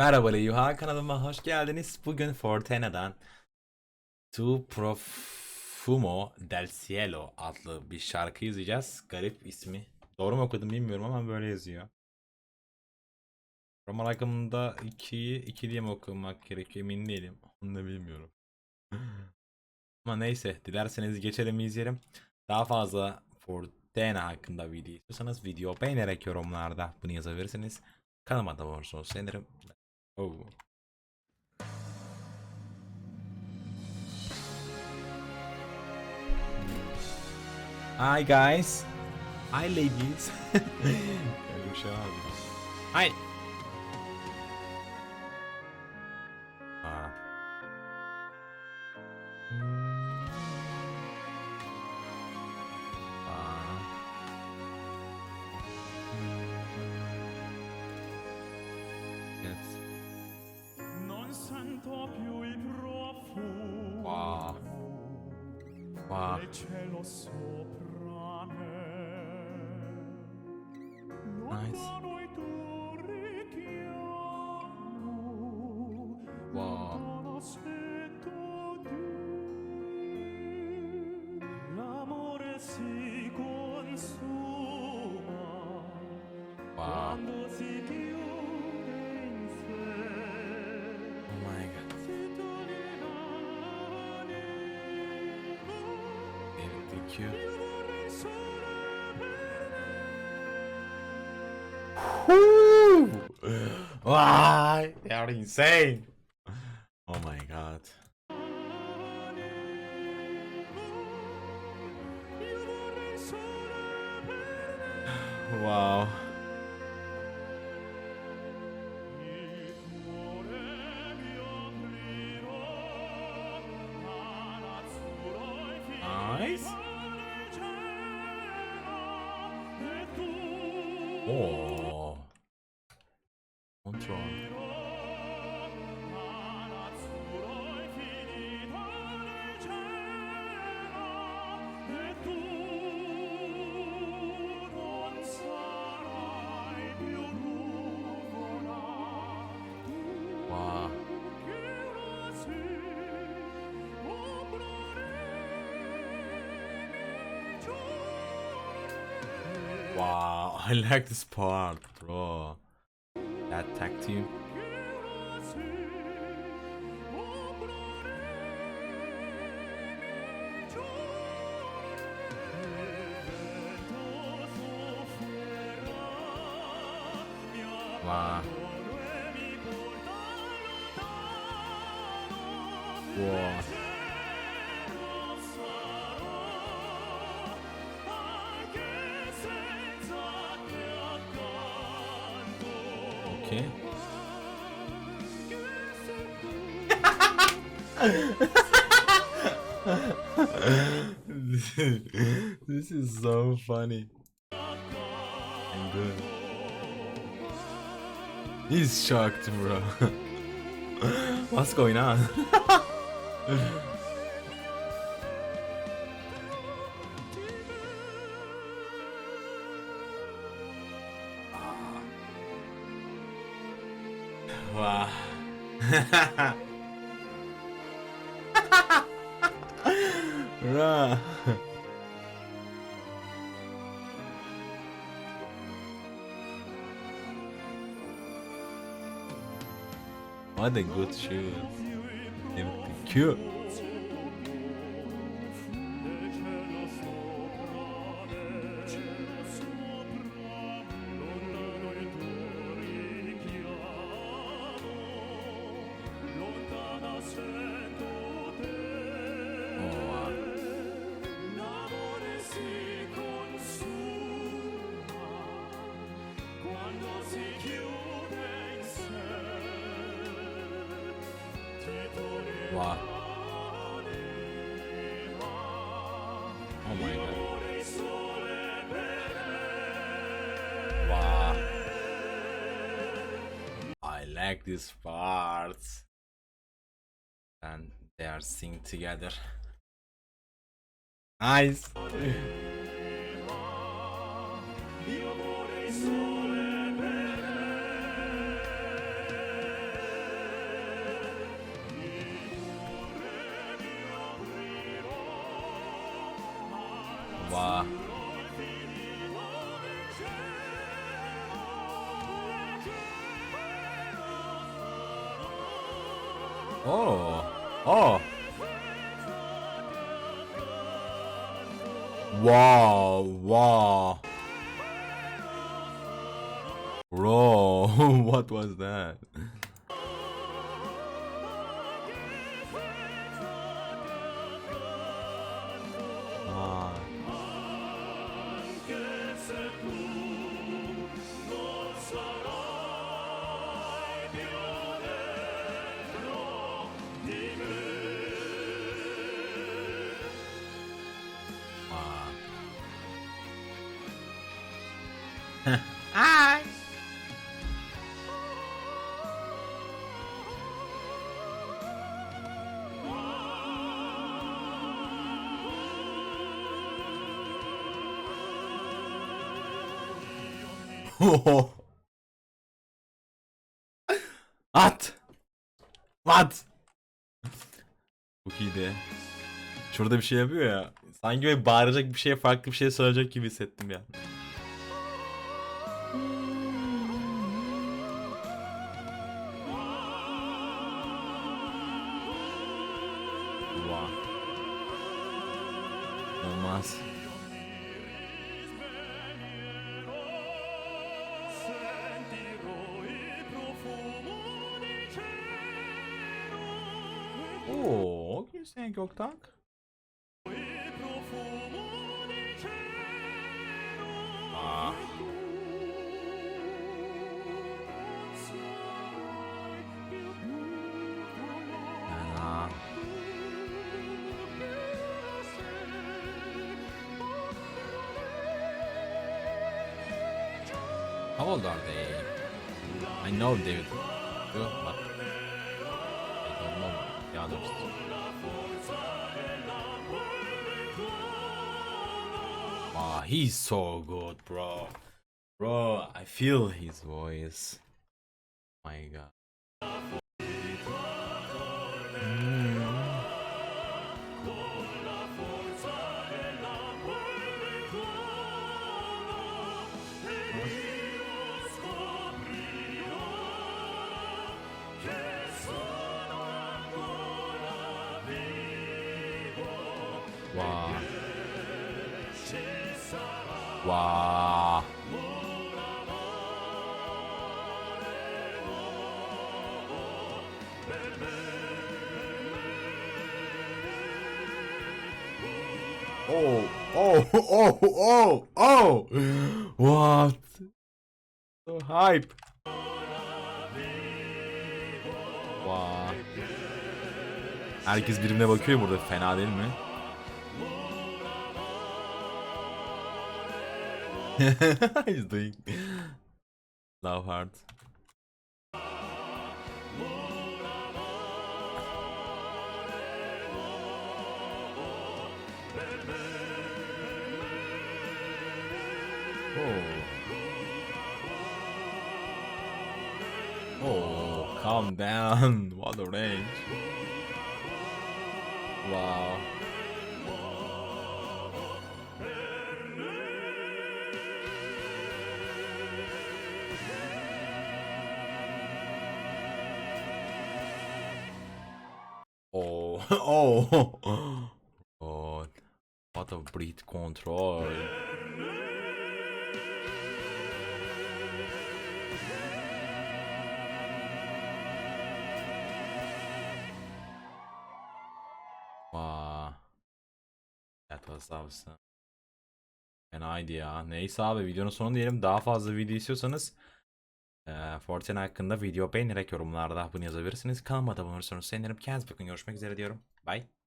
Merhaba Leyuha kanalıma hoş geldiniz. Bugün Fortena'dan Tu Profumo del Cielo adlı bir şarkı izleyeceğiz. Garip ismi. Doğru mu okudum bilmiyorum ama böyle yazıyor. Roman akımında 2'yi 2 diye mi okumak gerekiyor emin değilim. Onu da bilmiyorum. ama neyse dilerseniz geçelim izleyelim. Daha fazla Fortena hakkında video istiyorsanız video beğenerek yorumlarda bunu yazabilirsiniz. Kanalıma da olursunuz sevinirim. Oh. Hi guys. Hi ladies. Öyle bir şey var mı? Hi. Del cielo sopra me. Nice. Lontano il tuo richiamo, Wow. lontano sento Dio. L'amore si consuma Wow. quando si chiude thank you. They are insane. Oh my god. Wow. 오. I like this part, bro. That tag team. Wow. Wow. Okay. this is so funny. Good. He's shocked, bro. What's going on? wow. Bruh. What a good shoes. Cute. Wow. Oh my god. Wow. I like these parts. And they are sing together. Nice. Vah. Oh. Oh. Wow, wow. Bro, what was that? Hi. At. At. Çok iyiydi. Şurada bir şey yapıyor ya. Sanki böyle bağıracak bir şeye farklı bir şey söyleyecek gibi hissettim ya. Olmaz. Oo, gülsene Göktak. How old are they? I know David. Bak. I don't know the others. Wow, he's so good, bro. Bro, I feel his voice. My god. わあわあおうおうおうおうおう oh, oh, oh, What? So hype. Wow. Herkes birbirine bakıyor burada fena değil mi? He's doing love hard. Oh. Oh, calm down. What a range. Wow. Oh, oh, God. What a breath control. Wow. That was ya. Neyse abi videonun sonu diyelim. Daha fazla video istiyorsanız Fortnite hakkında video beğenerek yorumlarda bunu yazabilirsiniz. Kanalıma abone olursanız sevinirim. Kendinize bakın. Görüşmek üzere diyorum. Bye.